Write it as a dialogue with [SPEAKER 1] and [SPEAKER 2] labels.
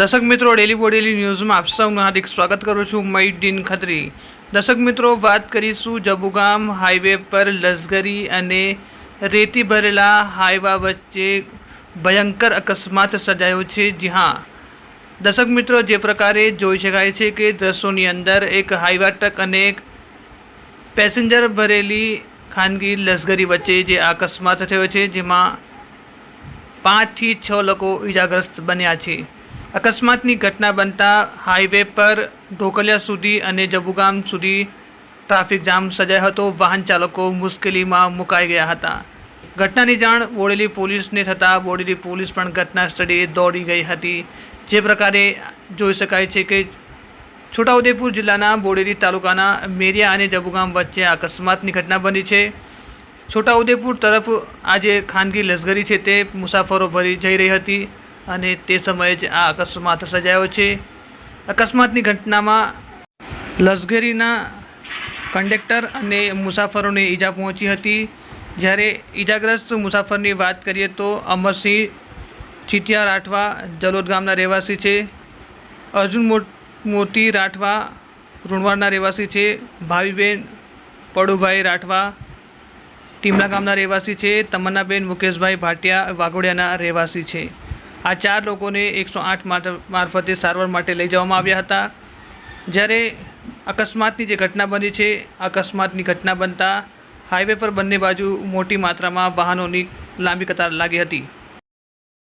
[SPEAKER 1] દર્શક મિત્રો ડેલી બોડેલી ન્યૂઝમાં આપ સૌનું હાર્દિક સ્વાગત કરું છું મઈડીન ખત્રી. દર્શક મિત્રો, વાત કરીશું જબુગામ હાઈવે પર લશ્કરી અને રેતી ભરેલા હાઈવા વચ્ચે ભયંકર અકસ્માત સર્જાયો છે. જી હા. દર્શક મિત્રો, જે પ્રકારે જોઈ શકાય છે કે દ્રશ્યોની અંદર એક હાઈવા ટ્રક અને એક પેસેન્જર ભરેલી ખાનગી લશ્કરી વચ્ચે જે અકસ્માત થયો છે, જેમાં પાંચથી છ લોકો ઈજાગ્રસ્ત બન્યા છે. અકસ્માતની ઘટના બનતા હાઈવે પર ઢોકલિયા સુધી અને જબુગામ સુધી ટ્રાફિક જામ સર્જાયો હતો. વાહન ચાલકો મુશ્કેલીમાં મુકાઈ ગયા હતા. ઘટનાની જાણ બોડેલી પોલીસને થતાં બોડેલી પોલીસ પણ ઘટના સ્થળે દોડી ગઈ હતી. જે પ્રકારે જોઈ શકાય છે કે છોટાઉદેપુર જિલ્લાના બોડેલી તાલુકાના મેરિયા અને જબુગામ વચ્ચે અકસ્માતની ઘટના બની છે. છોટાઉદેપુર તરફ આ જે ખાનગી લશ્કરી છે તે મુસાફરો ભરી જઈ રહી હતી. અને તે સમયે જ આ અકસ્માત સર્જાયો છે. અકસ્માતની ઘટનામાં લશ્કરીના કંડક્ટર અને મુસાફરોને ઈજા પહોંચી હતી. જ્યારે ઈજાગ્રસ્ત મુસાફરની વાત કરીએ તો અમરસિંહ ચીટિયા રાઠવા જલોદ ગામના રહેવાસી છે. અર્જુન મોતી રાઠવા ઋણવાડના રહેવાસી છે. ભાવીબેન પડુભાઈ રાઠવા ટીમલા ગામના રહેવાસી છે. તમન્નાબેન મુકેશભાઈ ભાટિયા વાઘોડિયાના રહેવાસી છે. આ ચાર લોકોને એકસો આઠ મારફતે સારવાર માટે લઈ જવામાં આવ્યા હતા. જ્યારે અકસ્માતની જે ઘટના બની છે, અકસ્માતની ઘટના બનતા હાઈવે પર બંને બાજુ મોટી માત્રામાં વાહનોની લાંબી કતાર લાગી હતી.